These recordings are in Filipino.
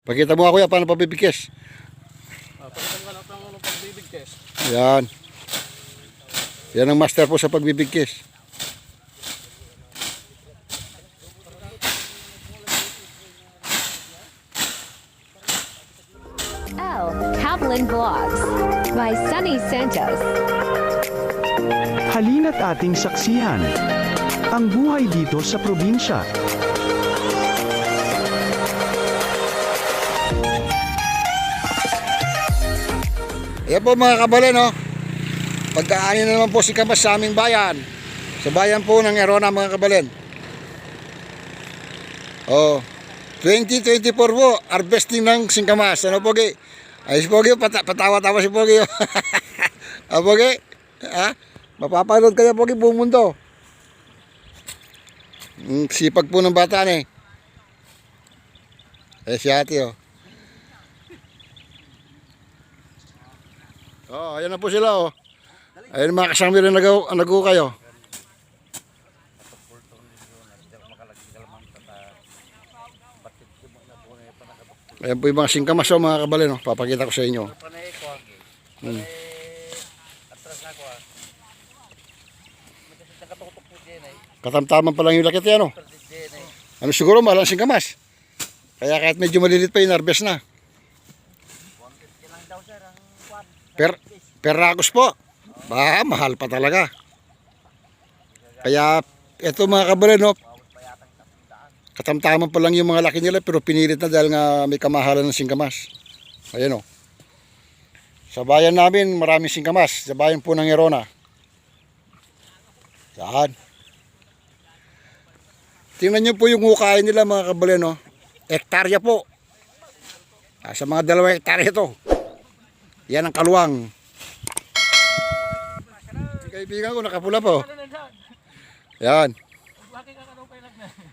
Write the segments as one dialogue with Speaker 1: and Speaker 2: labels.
Speaker 1: Pakita mo ako yan, paano pabibigkes.
Speaker 2: Ah, pagkakang ka na ng pagbibigkes.
Speaker 1: Yan. Yan ang master po sa pagbibigkes.
Speaker 3: L. Kaplan Vlogs by Sunny Santos.
Speaker 4: Halina't ating saksihan ang buhay dito sa probinsya.
Speaker 1: Yan po mga kabalen, no? Pagkaani na naman po si Kamas sa aming bayan. Sa bayan po ng Erona mga kabalen. Oh, 2024 po, harvesting ng singkamas. Ano Pogi? Ayos Pogi, pata patawa-tawa si Pogi. ah, Pogi? Ha? Mapapanood ka na Pogi buong mundo. Mm, sipag po ng bata eh. Eh si ate oh. Oh, ayan na po sila oh. Ayun mga kasama rin nagaw, nagaw kayo. Ayan po yung mga singkamas oh, mga kabalen oh. Papakita ko sa inyo. Hmm. Katamtaman pa lang yung lakit yan oh.
Speaker 2: Dyan ay.
Speaker 1: Ano siguro mahal ang singkamas. Kaya kahit medyo malilit pa yung harvest na.
Speaker 2: Ilang daw sir ang kwan.
Speaker 1: Per, perakos po. Ba, mahal pa talaga. Kaya ito mga kabalen no. Katamtaman pa lang yung mga laki nila pero pinilit na dahil nga may kamahalan ng singkamas. Ayan o. Sa bayan namin maraming singkamas. Sa bayan po ng Erona. Yan. Tingnan nyo po yung hukain nila mga kabalen no. Hektarya po. Ah, sa mga dalawang hektarya ito. Yan ang kaluwang. Kaibigan ko nakapula po. Yan.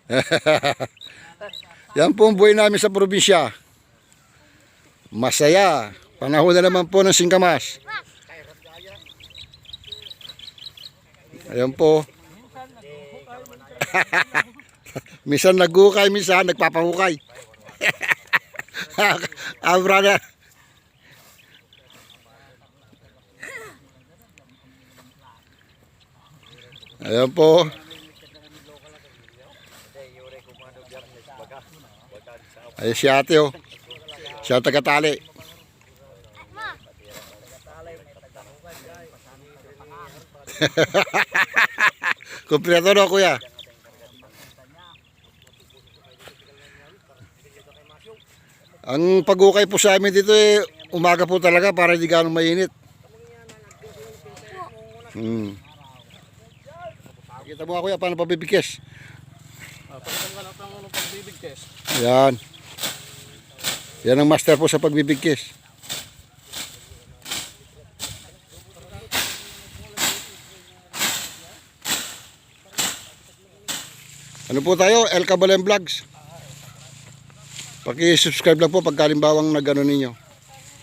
Speaker 1: Yan po ang buhay namin sa probinsya. Masaya. Panahon na naman po ng singkamas. Ayan po. minsan naghukay, minsan nagpapahukay. ah, brother. Ayan po. Ay si ate oh. Siya tagatali. Kompleto no kuya. Ang pagukay po sa amin dito eh, umaga po talaga para hindi ganong mainit. Hmm. Kita mo ako kuya, paano pabibigkes?
Speaker 2: Ah, pagkakang ka na ng pagbibigkes.
Speaker 1: Yan. Yan ang master po sa pagbibigkis. Ano po tayo? El Cabalen Vlogs. Paki-subscribe lang po pag kalimbawang nag-ano ninyo.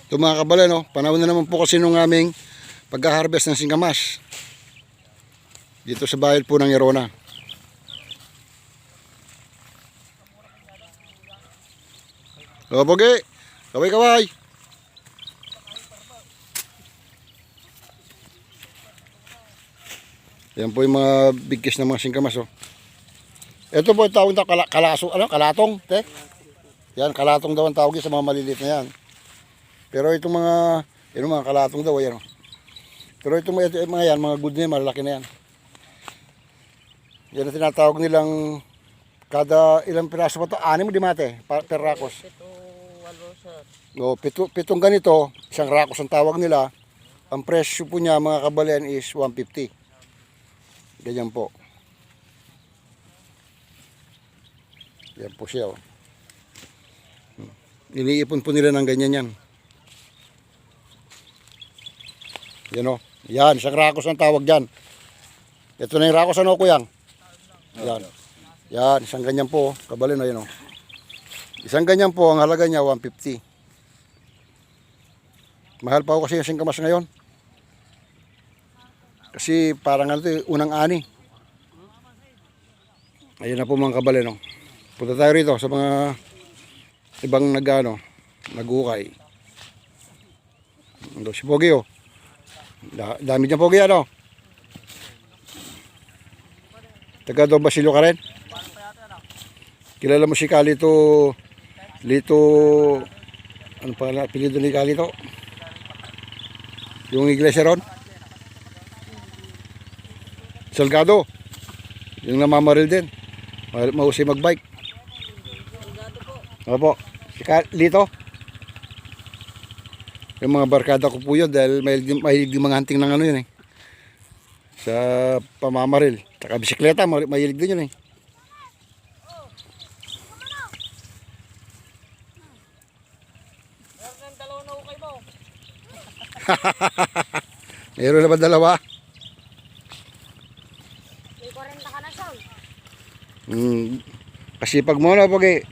Speaker 1: Ito mga kabalen, no? panahon na naman po kasi nung aming pag-harvest ng singkamas. Dito sa bayan po ng Irona. O, Bogi. Kaway, kaway. Yan po yung mga bigkis ng mga singkamas, oh. Ito po yung tawag na kala, kalaso, ano, kalatong, te. Yan, kalatong daw ang tawag sa mga maliliit na yan. Pero itong mga, yun mga kalatong daw, yan, oh. Pero itong mga, mga yan, mga good na yan, malalaki na yan. Yan ang tinatawag nilang kada ilang piraso pa to? Anim di mate, per rakos.
Speaker 2: Ito, walo sir.
Speaker 1: No, pito, pitong ganito, isang rakos ang tawag nila. Ang presyo po niya mga kabalian is 150. Ganyan po. Yan po siya. Oh. Hmm. Iniipon po nila ng ganyan yan. Yan o. Yan, isang rakos ang tawag dyan. Ito na yung rakos ano kuyang? Yan. Yan, isang ganyan po. oh. Kabalin o yan o. Isang ganyan po, ang halaga niya 150. Mahal pa ako kasi yung singkamas ngayon. Kasi parang ano ito, eh, unang ani. Ayun na po mga kabale, no. Punta tayo rito sa mga ibang nagano, nagukay. Ando si Pogi oh. Da, dami dyan Pogi ano. Taga doon Basilio ka rin? Kilala mo si Kalito Lito ano pa na apelyido ni Kalito? Yung iglesia ron? Salgado. Yung namamaril din. Ma- Mahusay magbike. Opo. Si Kalito. Yung mga barkada ko po yun dahil mahilig, mahilig mga hunting ng ano yun eh. Sa pamamaril. Saka bisikleta, ma- mahilig din yun eh.
Speaker 2: Meron na
Speaker 1: ba dalawa?
Speaker 2: May 40 ka na siya.
Speaker 1: Hmm. Kasi pag mo na pag eh.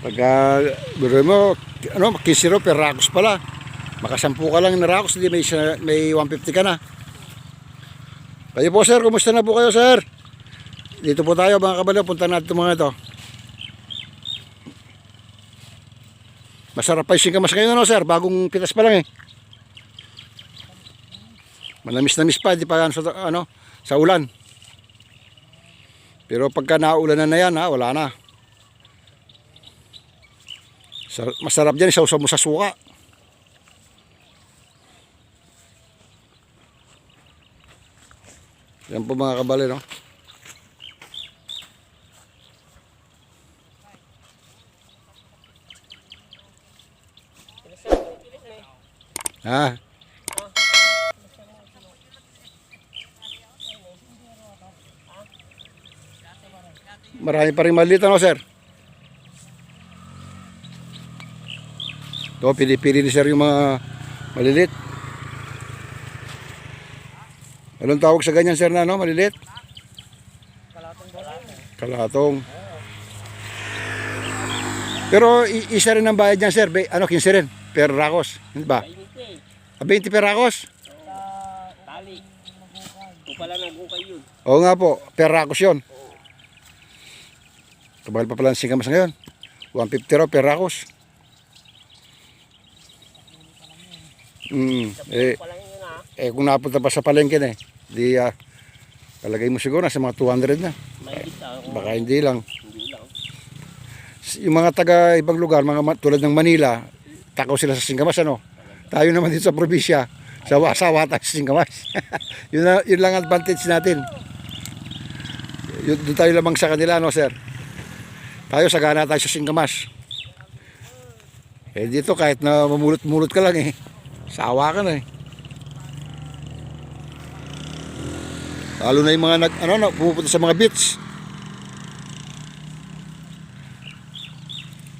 Speaker 1: Pagka biro mo, ano, 15 per rakos pala. Makasampu ka lang na rakos, hindi may, may 150 ka na. Kayo po sir, kumusta na po kayo sir? Dito po tayo mga kabalo, punta natin itong mga ito. Masarap pa yung singkamas ngayon ano sir, bagong pitas pa lang eh. Manamis na miss pa, di pa sa, ano, sa ulan. Pero pagka naulan na yan, ha, wala na. Sar- Masarap dyan, isaw mo sa suka. Yan po mga kabali, no? Ha? Marami pa rin maliit, ano, sir? Ito, pili-pili ni sir yung mga maliliit. Anong tawag sa ganyan, sir, na, no? Maliliit? Kalatong. Pero i- isa rin ang bayad niyan, sir. Be, ano, 15 rin. Per rakos. Hindi ba? Ah, 20 per rakos?
Speaker 2: Tali. Kung pala nagukay yun.
Speaker 1: Oo nga po. Per rakos yun. Kabahal pa pala ang singkamas ngayon. 150 raw per. Mm, eh, eh, kung napunta pa sa palengke na eh, di ah, kalagay mo siguro nasa mga 200 na. Baka hindi lang. Yung mga taga ibang lugar, mga tulad ng Manila, takaw sila sa Singkamas, ano? Tayo naman dito sa probinsya, sawa-sawa tayo sa Singkamas. yun, na, yun lang ang advantage natin. Yun, doon tayo lamang sa kanila, no, sir? Tayo, sagana tayo sa Singkamas. Eh, dito kahit na mamulot-mulot ka lang eh. Sawa ka na eh. Lalo na yung mga nag, ano, no, pumupunta sa mga beach.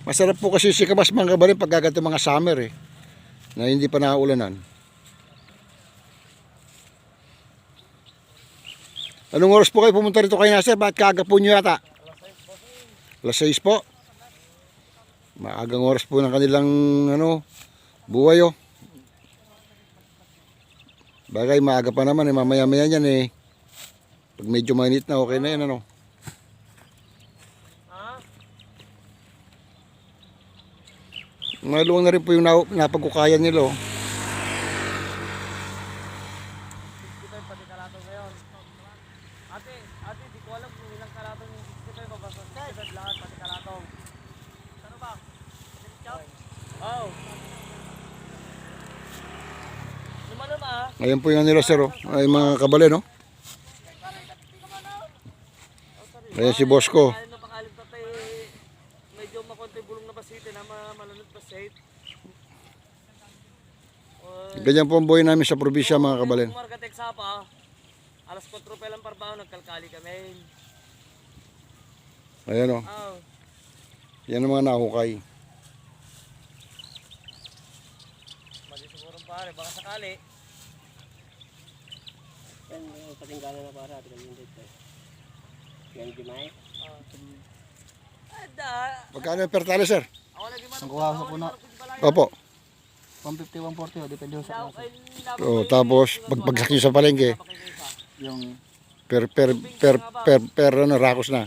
Speaker 1: Masarap po kasi si Kamas mga kabarin pag gaganto mga summer eh. Na hindi pa nauulanan. Anong oras po kayo pumunta rito kay Nasir? Bakit kaaga po nyo yata? Alas 6 po. Maagang oras po ng kanilang ano, buhay oh. Bagay maaga pa naman eh, mamaya-maya yan eh. Pag medyo mainit na okay na yan ano. Maluwang na rin po yung na, napagkukayan nila oh.
Speaker 2: Ate, ate, di ko alam kung ilang kalatong yung 65 o basta 65 lahat pati kalatong. Ano ba? Oh. Lumalum ah.
Speaker 1: Ayan po yung nila sir oh. Ay mga kabale no. Ayan si boss ko.
Speaker 2: Alam na pakalim tatay, medyo makonti bulong na basite na ma- malanot basit.
Speaker 1: Ganyan po ang buhay namin sa probinsya mga kabalen.
Speaker 2: Kung margatek sa pa, alas 4 pa lang parbaho, nagkalkali kami.
Speaker 1: Ayan oh.
Speaker 2: Oh.
Speaker 1: Yan ang mga nahukay.
Speaker 2: Mali siguro pare, baka sakali. Yan, patinggalan na para, atin yung dito. Yan, Jumay? Ada.
Speaker 1: Magkano yung pertale sir?
Speaker 2: Ako lagi man.
Speaker 5: Ang kuha sa puno.
Speaker 1: Opo.
Speaker 5: 150, 140, oh, depende ho sa klase.
Speaker 1: Oh, tapos pagbagsak nyo sa palengke,
Speaker 5: Yung,
Speaker 1: per per per per, per ano, rakos na.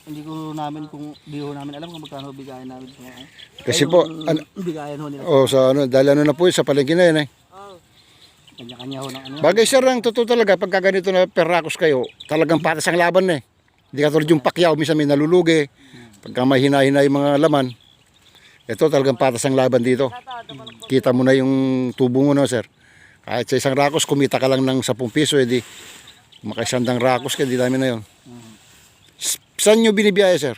Speaker 5: hindi ko namin kung di ho namin alam kung magkano bigayan namin sa mga.
Speaker 1: Kasi po, an-
Speaker 5: bigayan ho nila.
Speaker 1: oh, sa ano, dahil ano na po yun, sa palengke na yun eh.
Speaker 5: Kanya-kanya ho ng ano.
Speaker 1: Bagay sir, ang totoo talaga, pagka ganito na perrakos kayo, talagang patas ang laban na eh. Hindi ka tulad yung pakyaw, minsan may nalulugi. Pagka may hina-hina yung mga laman, ito talagang patas ang laban dito. Kita mo na yung tubo mo no sir. Kahit sa isang rakos, kumita ka lang ng 10 piso, edi makaisandang rakos ka, di dami na yun. Saan nyo binibiyaya sir?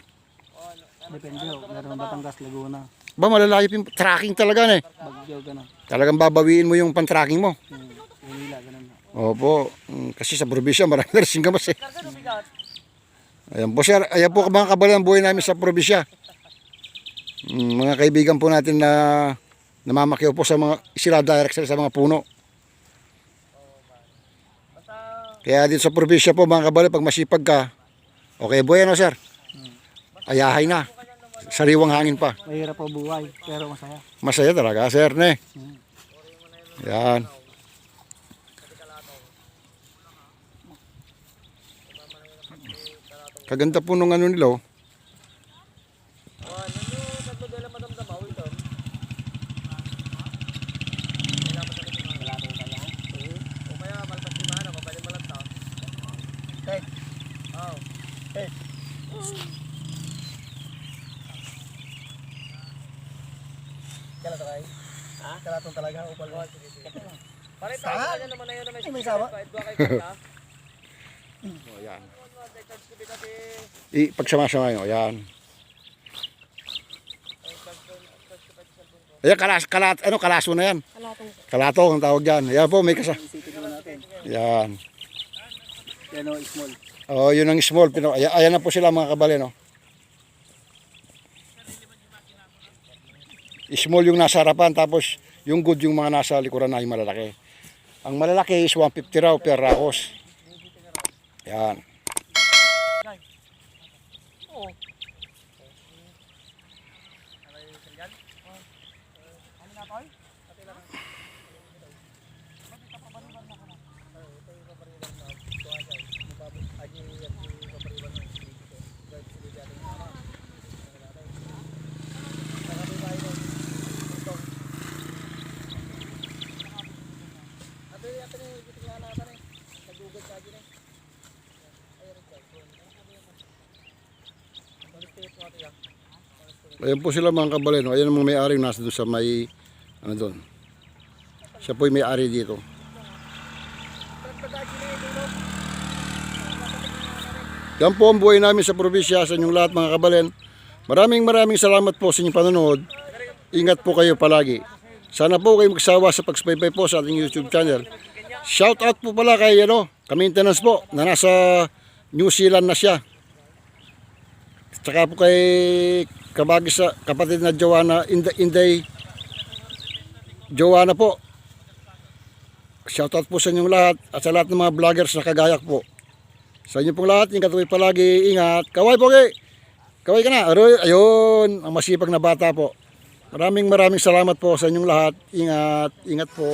Speaker 5: Depende ho. Meron Batangas, Laguna,
Speaker 1: Ba malalayap yung tracking talaga na eh.
Speaker 5: Baguio, ganun.
Speaker 1: Talagang babawiin mo yung pan-tracking mo.
Speaker 5: Hmm.
Speaker 1: Opo, mm, kasi sa probinsya marami na rin singgamas eh. Ayan po sir, ayan po mga kabalang buhay namin sa probinsya. Mm, mga kaibigan po natin na namamakyaw po sa mga sila direct sila sa mga puno. Kaya dito sa probinsya po mga kabalang pag masipag ka, okay buhay ano sir? Ayahay na. Sariwang hangin pa.
Speaker 5: Mahirap po buhay, pero masaya.
Speaker 1: Masaya talaga sir ne. Yan. Kaganda po nung ano nila oh.
Speaker 5: Kala to kay? Ha? Kalatong talaga, upal.
Speaker 2: Pare tayo naman na yun na may
Speaker 5: may sama?
Speaker 2: Doon kay Kata.
Speaker 1: Oh, yan.
Speaker 2: Charge ko dito si...
Speaker 1: I pagsama-sama nyo, yan. Ayan, kalas, kalat, ano, kalaso na yan. Kalato ang tawag dyan. Ayan po, may kasa.
Speaker 5: Natin.
Speaker 1: Yan.
Speaker 5: Yan o, small.
Speaker 1: Oh, yun ang small. Pino, ayan, ayan na po sila mga kabale, no? Small yung nasa harapan, tapos yung good yung mga nasa likuran na yung malalaki. Ang malalaki is 150 raw per rakos. Yan. Ayan po sila mga kabale, no? Ayan ang mga may-ari nasa doon sa may, ano doon. Siya po may-ari dito. Yan po ang buhay namin sa probinsya sa inyong lahat mga kabalen. Maraming maraming salamat po sa inyong panonood. Ingat po kayo palagi. Sana po kayo magsawa sa pagsubaybay po sa ating YouTube channel. Shout out po pala kay ano, ka-maintenance po na nasa New Zealand na siya. Tsaka po kay kabagi sa kapatid na Joanna Inday, Inday Joanna po. Shout out po sa inyong lahat at sa lahat ng mga vloggers na kagayak po. Sa inyo pong lahat, ingat po palagi, ingat. Kaway po kay. Kaway ka na. Aroy, ayun, ang masipag na bata po. Maraming maraming salamat po sa inyong lahat. Ingat, ingat po.